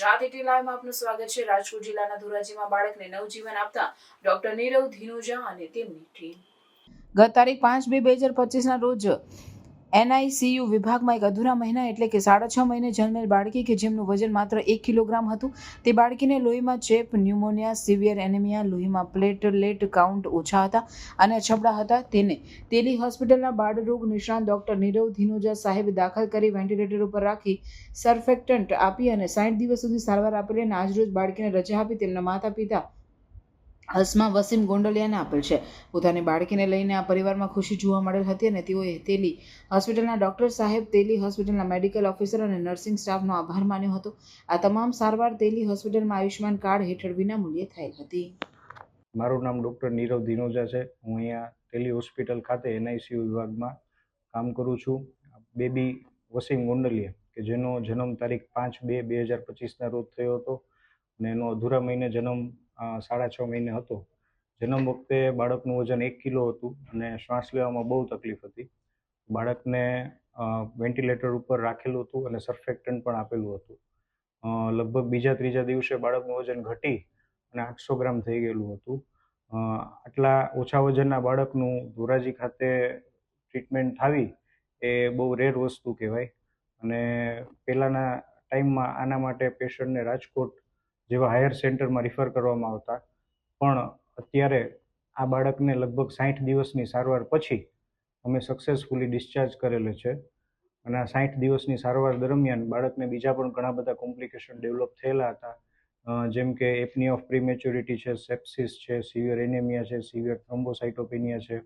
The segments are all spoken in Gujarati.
ગુજરાત એટી લાઈવમાં આપનું સ્વાગત છે. રાજકોટ જિલ્લાના ધોરાજીમાં બાળકને નવજીવન આપતા ડોક્ટર નીરવ ધીનુજા અને તેમની ટીમ ગત તારીખ પાંચ બે બે હજાર પચીસના રોજ એનઆઈસીયુ વિભાગમાં એક અધૂરા મહિના એટલે કે સાડા છ મહિને જન્મેલ બાળકી કે જેમનું વજન માત્ર એક કિલોગ્રામ હતું. તે બાળકીને લોહીમાં ચેપ, ન્યુમોનિયા, સિવિયર એનેમિયા, લોહીમાં પ્લેટલેટ કાઉન્ટ ઓછા હતા અને અછબડા હતા તેને. તેલી હોસ્પિટલના બાળરોગ નિષ્ણાત ડોક્ટર નીરવ ધીનુજા સાહેબે દાખલ કરી વેન્ટિલેટર ઉપર રાખી સરફેક્ટન્ટ આપી અને સાઠ દિવસ સુધી સારવાર આપેલી અને આજરોજ બાળકીને રજા આપી તેમના માતા પિતા અસ્મા વસીમ ગોંડલિયાને આપેલ છે. પોતાની બાળકીને લઈને આ પરિવારમાં ખુશી જોવા મળેલ હતી અને તેઓએ તેલી હોસ્પિટલના ડૉક્ટર સાહેબ, તેલી હોસ્પિટલના મેડિકલ ઓફિસર અને નર્સિંગ સ્ટાફનો આભાર માન્યો હતો. આ તમામ સારવાર તેલી હોસ્પિટલમાં આયુષ્યમાન કાર્ડ હેઠળ વિનામૂલ્યે થયેલ હતી. મારું નામ ડૉક્ટર નીરવ ધીનોજા છે. હું અહીંયા ટેલી હોસ્પિટલ ખાતે એનઆઈસીયુ વિભાગમાં કામ કરું છું. બેબી વસીમ ગોંડલિયા, કે જેનો જન્મ તારીખ પાંચ બે બે હજાર પચીસના રોજ થયો હતો અને એનો અધૂરા મહિને જન્મ સાડા છ મહિને હતો. જન્મ વખતે બાળકનું વજન એક કિલો હતું અને શ્વાસ લેવામાં બહુ તકલીફ હતી. બાળકને વેન્ટિલેટર ઉપર રાખેલું હતું અને સરફેક્ટન્ટ પણ આપેલું હતું. લગભગ બીજા ત્રીજા દિવસે બાળકનું વજન ઘટી અને આઠસો ગ્રામ થઈ ગયેલું હતું. આટલા ઓછા વજનના બાળકનું ધોરાજી ખાતે ટ્રીટમેન્ટ થાવી એ બહુ રેર વસ્તુ કહેવાય. અને પહેલાંના ટાઈમમાં આના માટે પેશન્ટને રાજકોટ જેવા હાયર સેન્ટરમાં રિફર કરવામાં આવતા. પણ અત્યારે આ બાળકને લગભગ સાઠ દિવસની સારવાર પછી અમે સક્સેસફુલી ડિસ્ચાર્જ કરેલો છે. અને આ સાઠ દિવસની સારવાર દરમિયાન બાળકને બીજા પણ ઘણા બધા કોમ્પ્લિકેશન ડેવલપ થયેલા હતા. જેમ કે એપની ઓફ પ્રીમેચ્યોરિટી છે સેપ્સિસ છે સિવિયર એનેમિયા છે સિવિયર થ્રોમ્બોસાઇટોપેનિયા છે.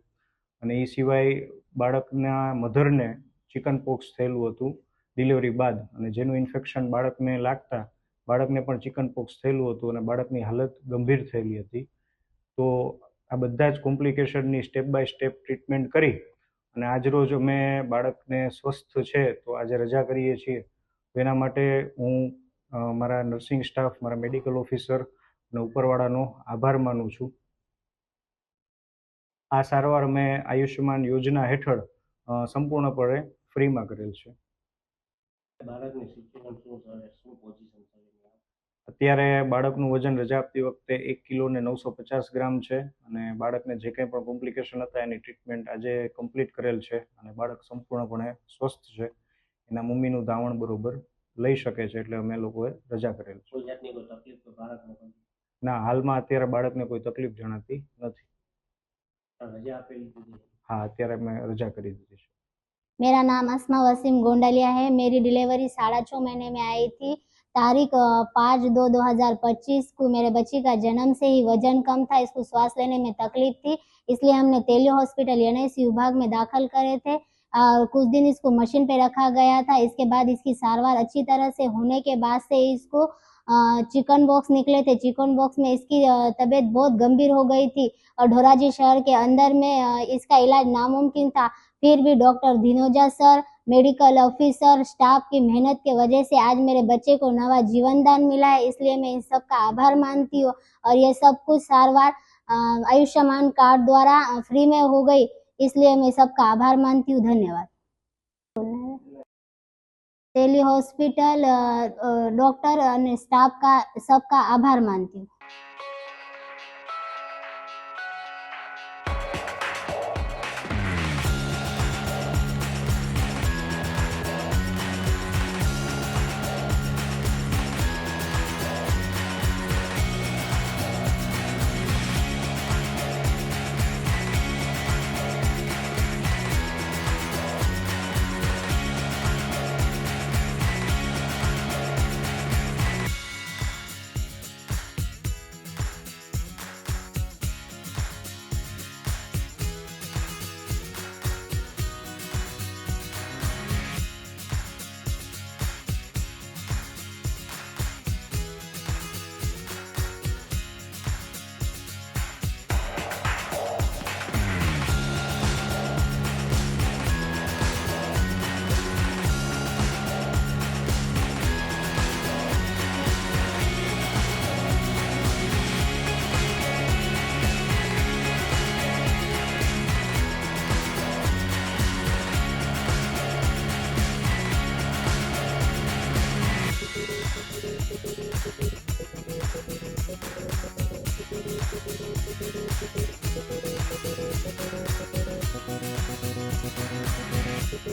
અને એ સિવાય બાળકના મધરને ચિકન પોક્સ થયેલું હતું ડિલિવરી બાદ. અને જેનું ઇન્ફેક્શન બાળકને લાગતા બાળકને પણ ચિકન પોક્સ થયેલું હતું અને બાળકની હાલત ગંભીર થયેલી હતી. તો આ બધા જ કોમ્પ્લિકેશનની સ્ટેપ બાય સ્ટેપ ટ્રીટમેન્ટ કરી અને આજરોજ અમે બાળકને સ્વસ્થ છે તો આજે રજા કરીએ છીએ. એના માટે હું મારા નર્સિંગ સ્ટાફ મારા મેડિકલ ઓફિસર અને ઉપરવાળાનો આભાર માનું છું. આ સારવાર મેં આયુષ્યમાન યોજના હેઠળ સંપૂર્ણપણે ફ્રીમાં કરેલ છે. બાળકની સિચ્યુએશન શું પોઝિશન છે? અત્યારે બાળકનું વજન રજા આપતી વખતે એક કિલો ને નવસો પચાસ ગ્રામ છે અને બાળકને જે કંઈ પણ કોમ્પ્લિકેશન હતા એની ટ્રીટમેન્ટ આજે કમ્પ્લીટ કરેલ છે અને બાળક સંપૂર્ણપણે સ્વસ્થ છે એના મમ્મીનું ધાવણ બરોબર લઈ શકે છે એટલે અમે લોકોએ રજા કરેલ છે કોઈ જાતની કોઈ તકલીફ તો બાળકને કોઈ ના હાલમાં અત્યારે બાળકને કોઈ તકલીફ જણાતી નથી પણ રજા આપેલી દીધી હા અત્યારે મેં રજા કરી દીધી છે मेरा नाम अस्मा वसीम गोंडलिया है मेरी डिलीवरी साढ़े छः महीने में आई थी तारीख पाँच दो दो हज़ार पच्चीस को मेरे बच्ची का जन्म से ही वज़न कम था, इसको श्वास लेने में तकलीफ़ थी, इसलिए हमने तेलियो हॉस्पिटल एनआईसी विभाग में दाखिल करे थे। और कुछ दिन इसको मशीन पे रखा गया था, इसके बाद इसकी सारवार अच्छी तरह से होने के बाद से इसको चिकन बॉक्स निकले थे। चिकन बॉक्स में इसकी तबीयत बहुत गंभीर हो गई थी और ढोराजी शहर के अंदर में इसका इलाज नामुमकिन था। फिर भी doctor Dhinoja sir medical officer staff की मेहनत के वजह से आज मेरे बच्चे को नवा जीवन दान मिला है इसलिए मैं इन सब का आभार मानती हूँ। और ये सब कुछ अ, आयुष्मान कार्ड द्वारा फ्री में हो गई इसलिए मैं सबका आभार मानती हूँ। धन्यवाद। दिल्ली हॉस्पिटल डॉक्टर और स्टाफ का सबका आभार मानती हूँ।